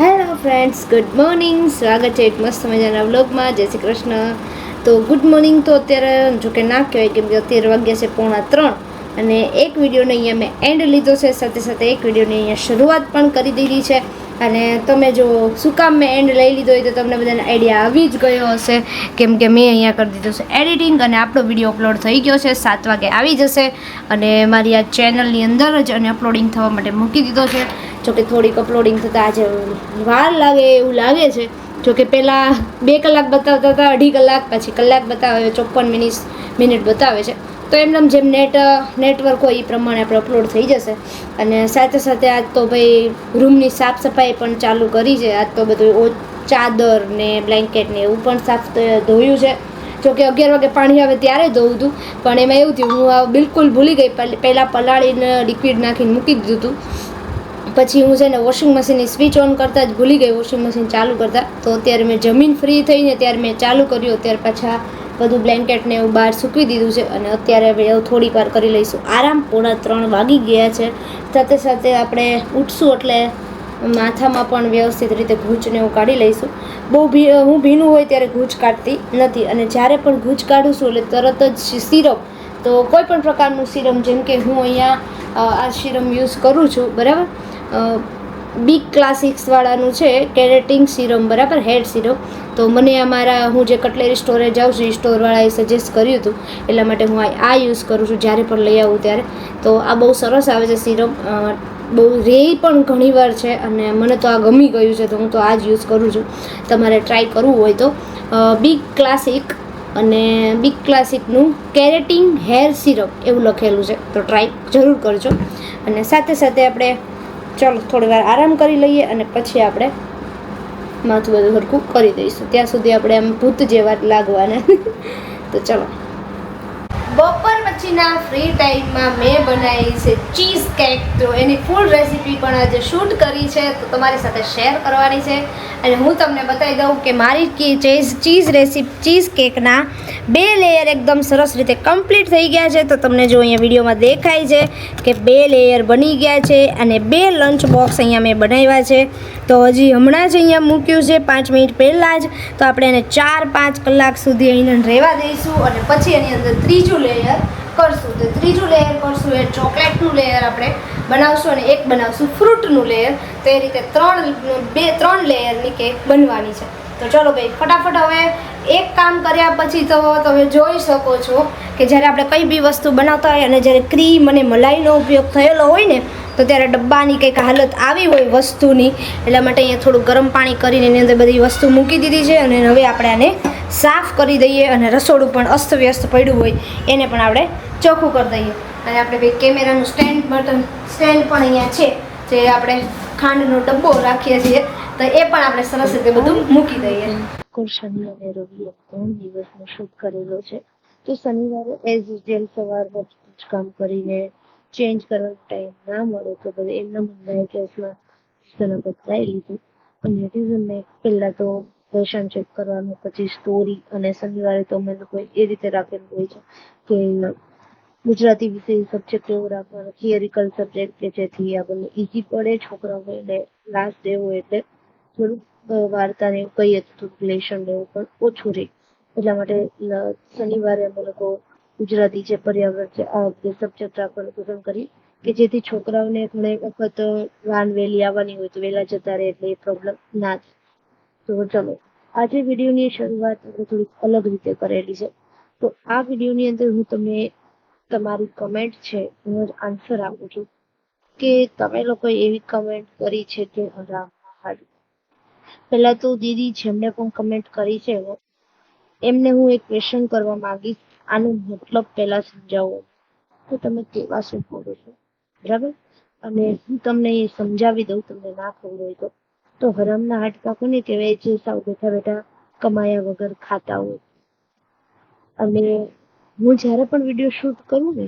Hello friends good morning સ્વાગત છે એક મસ્ત મજાના વ્લોગમાં જય શ્રી કૃષ્ણ. તો ગુડ મોર્નિંગ તો અત્યારે જો કે ના કહેવાય કેમ કે અત્યારે વાગ્યા છે પોણા ત્રણ. અને એક વિડીયોને અહીંયા મેં એન્ડ લીધો છે. સાથે સાથે એક વિડીયોની અહીંયા શરૂઆત પણ કરી દીધી છે. અને તમે જો શું કામ મેં એન્ડ લઈ લીધો હોય તો તમને બધાને આઈડિયા આવી જ ગયો હશે. કેમ કે મેં અહીંયા કરી દીધું છે એડિટિંગ અને આપણો વીડિયો અપલોડ થઈ ગયો છે સાત વાગે આવી જશે. અને મારી આ ચેનલની અંદર જ અને અપલોડિંગ થવા માટે મૂકી દીધો છે. જોકે થોડીક અપલોડિંગ થતાં આજે વાર લાગે એવું લાગે છે. જોકે પહેલાં બે કલાક બતાવતા હતા, અઢી કલાક, પછી કલાક બતાવે, ચોપન મિનિટ મિનિટ બતાવે છે. તો એમને જેમ નેટ નેટવર્ક હોય એ પ્રમાણે આપણે અપલોડ થઈ જશે. અને સાથે સાથે આજ તો ભાઈ રૂમની સાફ સફાઈ પણ ચાલુ કરી છે. આજ તો બધું ચાદર ને બ્લેન્કેટ ને એવું પણ સાફ ધોયું છે. જોકે અગિયાર વાગે પાણી આવે ત્યારે ધોવું હતું પણ એમાં એવું થયું, હું બિલકુલ ભૂલી ગઈ. પહેલાં પલાળીને લિક્વિડ નાખીને મૂકી દીધું હતું પછી હું છે ને વોશિંગ મશીનની સ્વિચ ઓન કરતાં જ ભૂલી ગઈ વોશિંગ મશીન ચાલુ કરતાં. તો અત્યારે મેં જમીન ફ્રી થઈને ત્યારે મેં ચાલુ કર્યું. અત્યારે પાછા બધું બ્લેન્કેટને એવું બહાર સૂકવી દીધું છે અને અત્યારે હવે થોડીક વાર કરી લઈશું. આરામ પોણા ત્રણ વાગી ગયા છે. સાથે સાથે આપણે ઉઠશું એટલે માથામાં પણ વ્યવસ્થિત રીતે ઘૂંચને એવું કાઢી લઈશું. બહુ ભી, હું ભીનું હોય ત્યારે ઘૂંચ કાઢતી નથી અને જ્યારે પણ ઘૂંચ કાઢું છું એટલે તરત જ સિરપ તો કોઈ પણ પ્રકારનું સિરમ, જેમ કે હું અહીંયા આ સિરમ યુઝ કરું છું, બરાબર? બિગ ક્લાસિક્સવાળાનું છે કેરેટિંગ સિરમ, બરાબર? Head serum. તો મને અમારા, હું જે કટલેરી સ્ટોરે જાઉં છું, એ સ્ટોરવાળાએ સજેસ્ટ કર્યું હતું. એટલા માટે હું આ યુઝ કરું છું, જ્યારે પણ લઈ આવું ત્યારે. તો આ બહુ સરસ આવે છે સિરમ. બહુ રે પણ ઘણીવાર છે અને મને તો આ ગમી ગયું છે, તો હું તો આ જ યુઝ કરું છું. તમારે ટ્રાય કરવું હોય તો. બિગ ક્લાસિક અને બિગ ક્લાસિકનું કેરેટિંગ હેર સિરપ એવું લખેલું છે. તો ટ્રાય જરૂર કરજો. અને સાથે સાથે આપણે, ચાલો થોડી વાર આરામ કરી લઈએ અને પછી આપણે માથું બધું સરખું કરી દઈશું. ત્યાં સુધી આપણે આમ ભૂત જેવા લાગવાના. તો ચલો. બપોર પછીના ફ્રી ટાઈમમાં મેં બનાવી છે ચીઝ કેક તો એની ફૂલ રેસીપી પણ આજે શૂટ કરી છે. તો તમારી સાથે શેર કરવાની છે. અને હું તમને બતાવી દઉં કે મારી ચીઝ ચીઝ રેસીપી ચીઝ કેકના બે લેયર એકદમ સરસ રીતે કમ્પ્લીટ થઈ ગયા છે. તો તમને જો અહીંયા વિડીયોમાં દેખાય છે કે બે લેયર બની ગયા છે અને બે લંચ બોક્સ અહીંયા મેં બનાવ્યા છે. તો હજી હમણાં જ અહીંયા મૂક્યું છે પાંચ મિનિટ પહેલાં જ. તો આપણે એને ચાર પાંચ કલાક સુધી અહીં રહેવા દઈશું અને પછી એની અંદર ત્રીજું લેયર કરશું. તો ત્રીજું લેયર કરશું એ ચોકલેટનું લેયર આપણે બનાવશું અને એક બનાવશું ફ્રૂટનું લેયર તો એ રીતે ત્રણ, બે, ત્રણ લેયરની કેક બનવાની છે. તો ચલો ભાઈ, ફટાફટ હવે એક કામ કર્યા પછી તો તમે જોઈ શકો છો કે જ્યારે આપણે કઈ બી વસ્તુ બનાવતા હોય અને જ્યારે ક્રીમ અને મલાઈનો ઉપયોગ થયેલો હોય ને તો ત્યારે ડબ્બાની કંઈક હાલત આવી હોય વસ્તુની, એટલા માટે અહીંયા થોડું ગરમ પાણી કરીને એની અંદર બધી વસ્તુ મૂકી દીધી છે અને હવે આપણે આને સાફ કરી દઈએ અને રસોડું પણ અસ્તવ્યસ્ત પડ્યું હોય એને પણ આપણે ચોખ્ખું કરી દઈએ. અને આપણે ભાઈ કેમેરાનું સ્ટેન્ડ બટન, સ્ટેન્ડ પણ અહીંયા છે, જે આપણે ખાંડનો ડબ્બો રાખીએ છીએ, તો એ પણ આપણે સરસ રીતે બધું મૂકી દઈએ. શનિ અને રવિ એમ ત્રણ દિવસનો શૂટ કરેલો છે. તો શનિવારે એઝ યુઝ્યુઅલ સવારમાં જ કામ કરીને ચેન્જ કરવાનો ટાઈમ ના મળે તો પછી એમના મનના કેસમાં તને બતાવી લીધું. અને નેટિઝનને પહેલાં તો લેશન ચેક કરવાનું, પછી સ્ટોરી અને શનિવારે તો અમે લોકો એ રીતે રાખેલું હોય છે કે ગુજરાતી વિષય સબ્જેક્ટ એવો રાખવાનો થિયરિકલ સબ્જેક્ટ કે જેથી આપણને ઇઝી પડે છોકરાઓને લાસ્ટ ડે હોય એટલે થોડુંક વાર્તાને એવું કહીએ તો થોડુંક લેશન એવું પણ ઓછું રહે. એટલા માટે શનિવારે અમે લોકો ગુજરાતી છે પર્યાવરણ છે, આ બે સબ્જેક્ટ રાખવાનું પસંદ કરી કે જેથી છોકરાઓને ઘણી વખત વાન વહેલી આવવાની હોય તો વહેલા જતા રહે એટલે એ પ્રોબ્લેમ ના થાય. તો ચલો, આજે વિડીયોની શરૂઆત થોડીક અલગ રીતે કરેલી છે. તો આ વિડીયોની અંદર હું તમને તમારી કમેન્ટ છે, એનો જ આન્સર આપું છું કે તમે લોકોએ એવી કમેન્ટ કરી છે કે હરામ પહેલા તો દીદી જેમને પણ કમેન્ટ કરી છે, એમને હું એક ક્વેશ્ચન કરવા માંગીશ આનો મતલબ પહેલા સમજાવો. તો તમે કેવા શું બોલો છો? બરાબર? અને હું તમને એ સમજાવી દઉં, તમને ના ખબર હોય તો. તો હરામના હાડકા કોને કહેવાય? જે સાવ બેઠા બેઠા કમાયા વગર ખાતા હોય. અને હું જ્યારે પણ વીડિયો શૂટ કરું ને,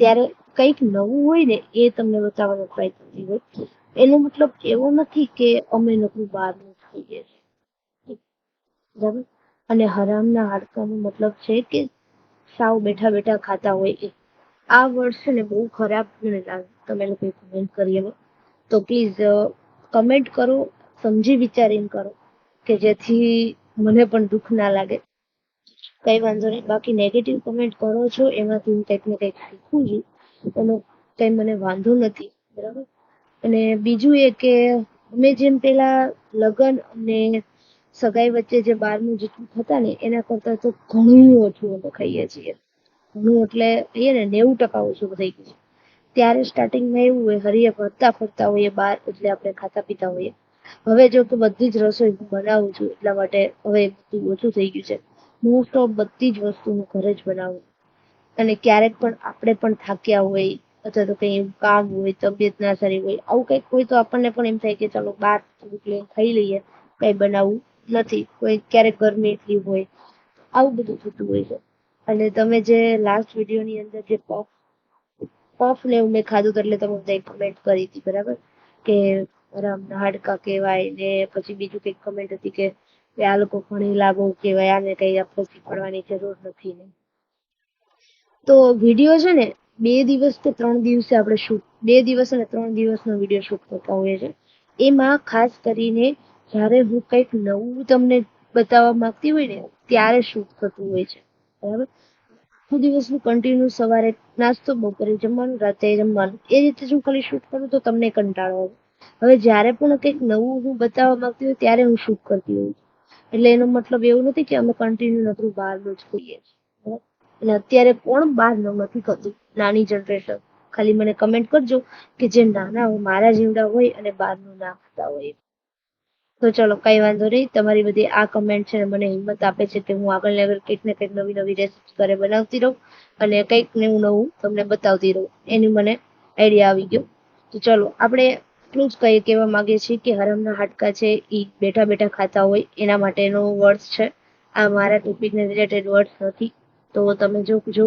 ત્યારે કંઈક નવું હોય ને, એ તમને બતાવવાનો પ્રયત્ન કરતી હોય એનો મતલબ એવો નથી કે અમે લોકો બહારનું ખાઈએ. બરાબર? અને હરામના હાડકાનો મતલબ છે કે સાવ બેઠા બેઠા ખાતા હોય એ. આ વર્ડ ને બહુ ખરાબ લાગે. તમે લોકો કમેન્ટ કરી એમાં. તો પ્લીઝ કમેન્ટ કરો, સમજી વિચારીને કરો કે જેથી મને પણ દુઃખ ના લાગે. કઈ વાંધો નહીં. બાકી નેગેટિવ કમેન્ટ કરો છો, એમાંથી હું કંઈક ને કંઈક શીખું છું. એનો કંઈ મને વાંધો નથી. બરાબર? અને બીજું એ કે, અમે જેમ પેલા લગ્ન અને સગાઈ વચ્ચે જે બહારનું જેટલું થતા ને, એના કરતાં તો ઘણું ઓછું અમે ખાઈએ છીએ. ઘણું એટલે કહીએ ને, નેવું ટકા ઓછું થઈ ગયું ત્યારે સ્ટાર્ટિંગમાં એવું હોય હરીએ ફરતા ફરતા હોઈએ બહાર એટલે આપણે ખાતા પીતા હોઈએ. હવે જો કે બધી જ રસોઈ હું બનાવું છું, એટલા માટે હવે બધું ઓછું થઈ ગયું છે. મોસ્ટ ઓફ બધી જ વસ્તુ હું ઘરે જ બનાવું. અને ક્યારેક પણ આપણે પણ થાક્યા હોય, અથવા તો કંઈ એવું કામ હોય, તબિયત ના સારી હોય, આવું કંઈક હોય તો આપણને પણ એમ થાય કે ચાલો બહાર લઈને ખાઈ લઈએ, કંઈ બનાવવું નથી, કોઈ ક્યારેક ગરમી એટલી હોય, આવું બધું થતું હોય છે. અને તમે જે લાસ્ટ વિડીયોની અંદર જે પફ પફ ને મેં ખાધું એટલે તમે બધા કમેન્ટ કરી હતી, બરાબર? કે રામના હાડકા કહેવાય ને પછી બીજું કંઈક કમેન્ટ હતી કે કે આ લોકો ઘણી લાભો કહેવાય, આને કંઈ આપણે શીખવાડવાની જરૂર નથી ને. તો વીડિયો છે ને, બે દિવસ કે ત્રણ દિવસે આપણે શૂટ બે દિવસ અને ત્રણ દિવસનો વીડિયો શૂટ કરતા હોઈએ છે એમાં ખાસ કરીને જ્યારે હું કંઈક નવું તમને બતાવવા માંગતી હોય ને, ત્યારે શૂટ થતું હોય છે. બરાબર? આખો દિવસનું કન્ટિન્યુ સવારે નાસ્તો, બપોરે જમવાનું રાતે જમવાનું. એ રીતે જો ખાલી શૂટ કરું તો તમને કંટાળો આવે. હવે જ્યારે પણ કંઈક નવું હું બતાવવા માંગતી હોય ત્યારે હું શૂટ કરતી હોઉં એટલે એનો મતલબ એવું નથી કે અમે કન્ટિન્યુ નકરું બહારનું જ કરીએ અને અત્યારે કોણ બહારનું નથી કરતું? નાની જનરેશન ખાલી મને કમેન્ટ કરજો કે જે નાના હોય, મારા જીવડા હોય અને બહારનું ના ખાતા હોય. તો ચલો, કઈ વાંધો નહીં. તમારી બધી આ કમેન્ટ છે મને હિંમત આપે છે કે હું આગળ લેવલ કંઈક ને કંઈક નવી નવી રેસીપી ઘરે બનાવતી રહું અને કંઈક નવું નવું તમને બતાવતી રહું. એની મને આઈડિયા આવી ગયો. તો ચલો, આપણે એટલું જ કહીએ, કહેવા માંગીએ છીએ કે હરમના હાડકા છે એ બેઠા બેઠા ખાતા હોય, એના માટેનો વર્ડ્સ છે. આ મારા ટોપિકને રિલેટેડ વર્ડ્સ નથી. તો તમે જો જો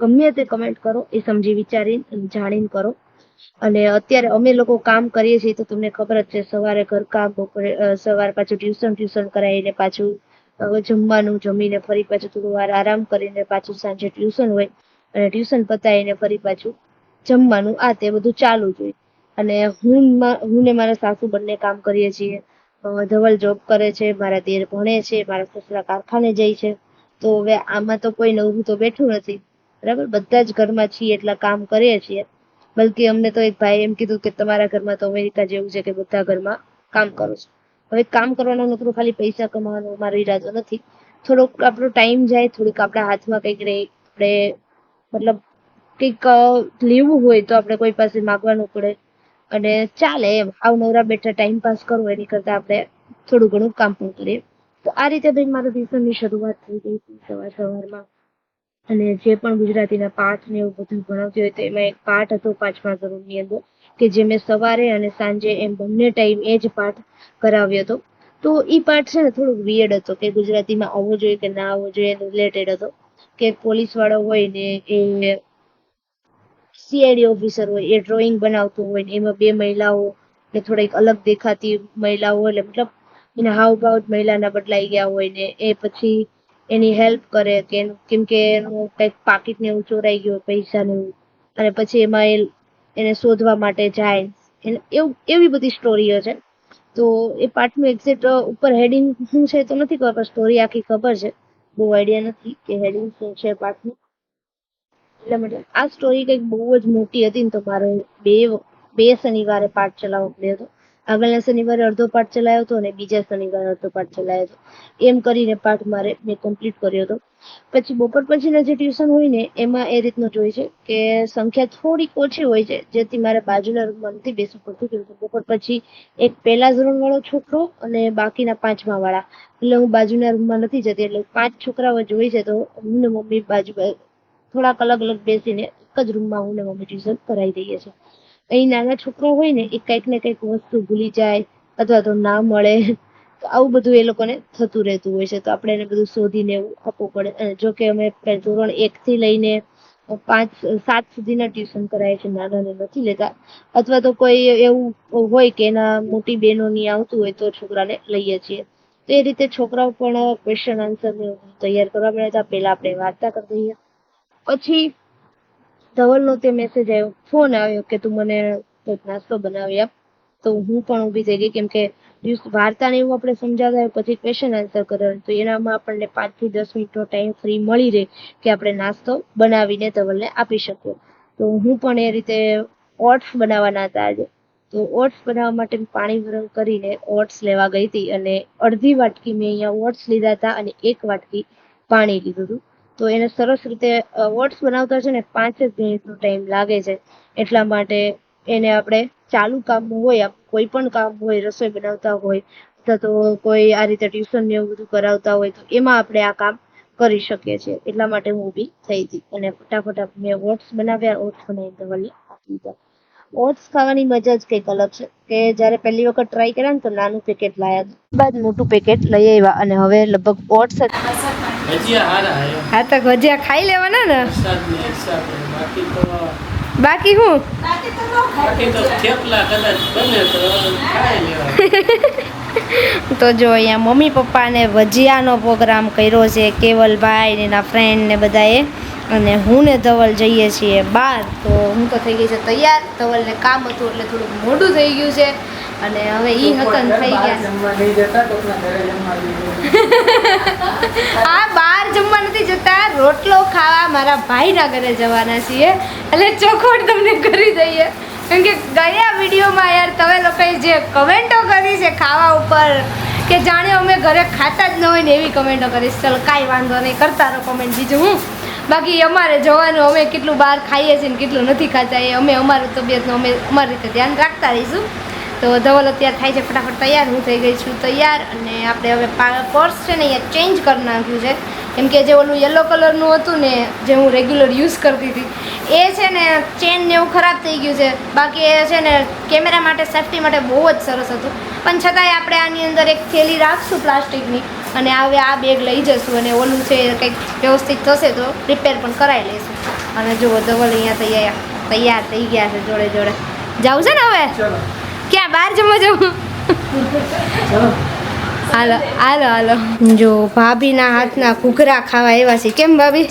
ગમે તે કમેન્ટ કરો, એ સમજી વિચારીને જાણીને કરો. અને અત્યારે અમે લોકો કામ કરીએ છીએ તો તમને ખબર જ છે, સવારે ઘરકામ બપોરે સવારે પાછું ટ્યુશન ટ્યુશન કરાવીને પાછું જમવાનું જમીને ફરી પાછું થોડું વાર આરામ કરીને પાછું સાંજે ટ્યુશન હોય અને ટ્યુશન પતાવીને ફરી પાછું જમવાનું, આ તે બધું ચાલુ જ હોય. અને હું હું ને મારા સાસુ બંને કામ કરીએ છીએ. ધવલ જોબ કરે છે, મારા દેર ભણે છે, મારા સસરા કારખાને જાય છે. તો હવે આમાં તો કોઈ નવું તો બેઠું નથી. બરાબર? બધા જ ઘરમાં છીએ, એટલા કામ કરીએ છીએ. બલકે અમને તો એક ભાઈ એમ કીધું કે તમારા ઘરમાં તો અમેરિકા જેવું છે કે બધા ઘરમાં કામ કરો છો. હવે કામ કરવાનો નકરો ખાલી પૈસા કમાવાનો મારો ઈરાદો નથી. થોડોક આપણો ટાઈમ જાય, થોડીક આપણા હાથમાં કંઈક રહે, આપણે મતલબ કંઈક લેવું હોય તો આપણે કોઈ પાસે માગવાનું પડે. અને ચાલે એમ, આવ નવરા બેઠા ટાઈમ પાસ કરવો એની કરતા આપણે થોડું ઘણું કામ પણ કરીએ તો આ રીતે ભાઈ મારું ટ્યુશનની શરૂઆત થઈ ગઈ સવાર સવારમાં અને જે પણ ગુજરાતીના પાઠ ને એવું બધું ભણાવતી હોય તો એમાં એક પાઠ હતો પાંચમા ધોરણની અંદર, કે જે મેં સવારે અને સાંજે એમ બંને ટાઈમ એ જ પાઠ કરાવ્યો હતો. તો એ પાઠ છે ને થોડુંક વિયર્ડ હતો, કે ગુજરાતીમાં આવવો જોઈએ કે ના આવવો જોઈએ રિલેટેડ હતો. કે પોલીસ વાળો હોય ને એ સીઆઈડી ઓફિસર હોય, એ ડ્રોઈંગ બનાવતું હોય ને એમાં બે મહિલાઓ ને થોડીક અલગ દેખાતી મહિલાઓ એટલે મતલબ એના હાવભાવ જ મહિલાના બદલાઈ ગયા હોય ને એ પછી એની હેલ્પ કરે કે કેમ કે એનું કંઈક પાકીટ ને એવું ચોરાઈ ગયું પૈસા ને એવું. અને પછી એમાં એ એને શોધવા માટે જાય. એને, એવું, એવી બધી સ્ટોરીઓ છે. તો એ પાઠનું એક્ઝેક્ટ ઉપર હેડિંગ શું છે તો નથી ખબર, પણ સ્ટોરી આખી ખબર છે. બહુ આઈડિયા નથી કે હેડિંગ શું છે પાઠનું એટલે માટે આ સ્ટોરી કંઈક બહુ જ મોટી હતી ને તો મારે બે બે શનિવારે પાઠ ચલાવવો પડ્યો હતો. આગળના શનિવારે અડધો પાઠ ચલાવ્યો હતો અને બીજા શનિવારે અડધો પાઠ ચલાવ્યો હતો. એમ કરીને પાઠ મારે મેં કમ્પ્લીટ કર્યો હતો. પછી બપોર પછીના જે ટ્યુશન હોય ને, એમાં એ રીતનું જોઈ છે કે સંખ્યા થોડીક ઓછી હોય છે, જેથી મારે બાજુના રૂમમાં નથી બેસવું પડતું કેમ બપોર પછી એક પહેલા ધોરણ વાળો છોકરો અને બાકીના પાંચમા વાળા. એટલે હું બાજુના રૂમમાં નથી જતી, એટલે પાંચ છોકરાઓ જ છે તો હું મમ્મી બાજુ થોડાક અલગ અલગ બેસીને એક જ રૂમમાં હું ને મમ્મી ટ્યુશન કરાવી દઈએ છીએ. અહીં નાના છોકરા હોય ને, એ કંઈક ને કંઈક વસ્તુ ભૂલી જાય અથવા તો ના મળે, તો આવું બધું એ લોકોને થતું રહેતું હોય છે. તો આપણે એને બધું શોધીને એવું આપવું પડે. અને જો કે અમે ધોરણ એક થી લઈને પાંચ, સાત સુધીના ટ્યુશન કરાય છે, નાનાને નથી લેતા. અથવા તો કોઈ એવું હોય કે એના મોટી બહેનોની આવતું હોય તો છોકરાને લઈએ છીએ. તો એ રીતે છોકરાઓ પણ ક્વેશ્ચન આન્સર તૈયાર કરવા મળે. તો પહેલા આપણે વાર્તા કરી દઈએ. પછી ધવલનો તે મેસેજ આવ્યો ફોન આવ્યો કે તું મને નાસ્તો બનાવી આપ. તો હું પણ ઊભી થઈ ગઈ કેમ કે દિવસ વાર્તાને એવું આપણે સમજાવતા હોય, પછી ક્વેશ્ચન આન્સર કરવાનું. તો એનામાં આપણને પાંચથી દસ મિનિટનો ટાઈમ ફ્રી મળી રહે કે આપણે નાસ્તો બનાવીને ધવલને આપી શકીએ. તો હું પણ એ રીતે ઓટ્સ બનાવવાના હતા આજે. તો ઓટ્સ બનાવવા માટે પાણી ગરમ કરીને ઓટ્સ લેવા ગઈ હતી અને અડધી વાટકી મેં અહીંયા ઓટ્સ લીધા હતા અને એક વાટકી પાણી લીધું હતું. તો એને સરસ રીતે વર્ડ્સ બનાવતા છે ને પાંચ જ મિનિટનો ટાઈમ લાગે છે. એટલા માટે એને આપણે ચાલુ કામ હોય કોઈ પણ કામ હોય, રસોઈ બનાવતા હોય, અથવા તો કોઈ આ રીતે ટ્યુશન ને એવું બધું કરાવતા હોય, તો એમાં આપણે આ કામ કરી શકીએ છીએ. એટલા માટે હું ઊભી થઈ હતી. અને ફટાફટ મેં વોટ્સ બનાવ્યા ઓટ્સ બનાવી દવા આપી દીધા. ઓટ્સ ખાવાની મજા જ કંઈક અલગ છે. કે જ્યારે પહેલી વખત ટ્રાય કર્યા ને તો નાનું પેકેટ લાયા બાદ મોટું પેકેટ લઈ આવ્યા અને હવે લગભગ ઓટ્સ હે. હા તો ભજીયા ખાઈ લેવાના ને? બાકી તો બાકી હું? બાકી તો થેપલા કદાચ બને તો ખાઈ લેવા તો જો અહીંયા મમ્મી પપ્પાને ભજીયાનો પ્રોગ્રામ કર્યો છે કેવલભાઈ ને એના ફ્રેન્ડ ને બધાએ. અને હું ને ધવલ જઈએ છીએ બહાર. તો હું તો થઈ ગઈ છે તૈયાર. ધવલને કામ હતું એટલે થોડુંક મોડું થઈ ગયું છે. અને હવે ઈ હકન થઈ ગયા. હા બહાર જમવા નથી જતા. રોટલો ખાવા મારા ભાઈના ઘરે જવાના છીએ. એટલે ચોખોટ તમને કરી દઈએ. કેમ કે ગયા વિડીયોમાં યાર તમે લોકોએ જે કમેન્ટો કરી છે ખાવા ઉપર, કે જાણે અમે ઘરે ખાતા જ ન હોય ને એવી કમેન્ટો કરીશ ચલો, કાંઈ વાંધો નહીં, કરતા રહો કમેન્ટ બીજું હું. બાકી અમારે જવાનું, અમે કેટલું બહાર ખાઈએ છીએ ને કેટલું નથી ખાતા, એ અમે અમારું તબિયતનું અમે અમારી રીતે ધ્યાન રાખતા રહીશું. તો ધવલ અત્યારે થાય છે, ફટાફટ તૈયાર હું થઈ ગઈ છું તૈયાર અને આપણે હવે પર્સ છે ને અહીંયા ચેન્જ કરી નાખ્યું છે. કેમ કે જે ઓલું યલો કલરનું હતું ને જે હું રેગ્યુલર યુઝ કરતી હતી એ છે ને ચેન ને એવું ખરાબ થઈ ગયું છે. બાકી એ છે ને કેમેરા માટે સેફટી માટે બહુ જ સરસ હતું. પણ છતાંય આપણે આની અંદર એક થેલી રાખશું પ્લાસ્ટિકની અને હવે આ બેગ લઈ જશું અને ઓલું છે કંઈક વ્યવસ્થિત થશે તો રિપેર પણ કરાવી લઈશું અને જુઓ ધવલ અહીંયા તૈયાર તૈયાર થઈ ગયા છે જોડે જોડે. જાવું છે ને હવે? ક્યાં બહાર જમવા જવું? હાલો હાલો હાલો. જો ભાભીના હાથના ઘૂઘરા ખાવા આવ્યા છે. કેમ ભાભી?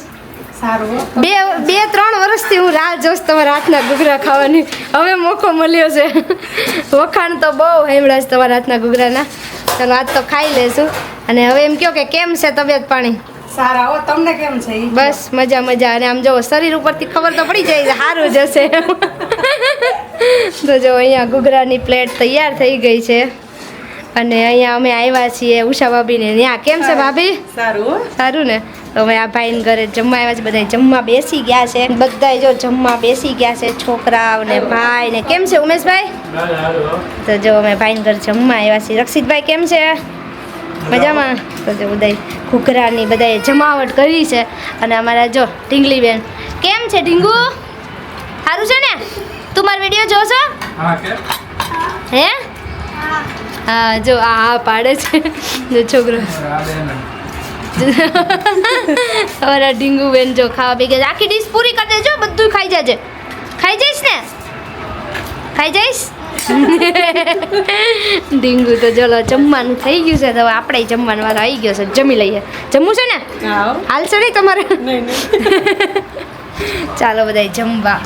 સારું બે બે ત્રણ વર્ષથી હું રાહ જોશ તમારા હાથના ઘૂઘરા ખાવાની. હવે મોકો મળ્યો છે. વખાણ તો બહુ હેમળા છે તમારા હાથના ઘૂઘરાના. ચાલો આજ તો ખાઈ લેશું. અને હવે એમ કહો કે કેમ છે તબિયત પાણી? સારા હો. તમને કેમ છે? બસ મજા મજા. અને આમ જો શરીર ઉપરથી ખબર તો પડી જાય સારું જશે તો જો અહીંયા ઘૂઘરાની પ્લેટ તૈયાર થઈ ગઈ છે. અને અહીંયા અમે આવ્યા છીએ ઉષા ભાભીને ત્યાં કેમ છે ભાભી? સારું સારું ને? તો અમે આ ભાઈને ઘરે જમવા આવ્યા છે બધા જમવા બેસી ગયા છે. બધાય જો જમવા બેસી ગયા છે છોકરાઓ ને ભાઈ ને. કેમ છે ઉમેશભાઈ? તો જો અમે ભાઈને ઘરે જમવા આવ્યા છીએ. રક્ષિતભાઈ કેમ છે? મજામાં. તો જો બધા ઘૂઘરાની બધાએ જમાવટ કરી છે. અને અમારા જો ઢીંગલી બેન કેમ છે ઢીંગુ? સારું છે ને? તું મારો વીડિયો જોશો? હા કે હે જો આ હા પાડે છે. જો છોકરો. અમારા ઢીંગુ બેન જો ખાવા ભેગા છે. આખી ડીશ પૂરી કરી દેજો બધું ખાઈ જજે. ખાઈ જઈશ ને? ખાઈ જઈશ? ઢીંગુ તો ચલો જમવાનું થઈ ગયું છે. તો હવે આપણે જમવાનું વાળો આવી ગયો છે. જમી લઈએ. જમવું છે ને? હાલ છે હાલશે નહીં તમારે? ચાલો બધા જમવા.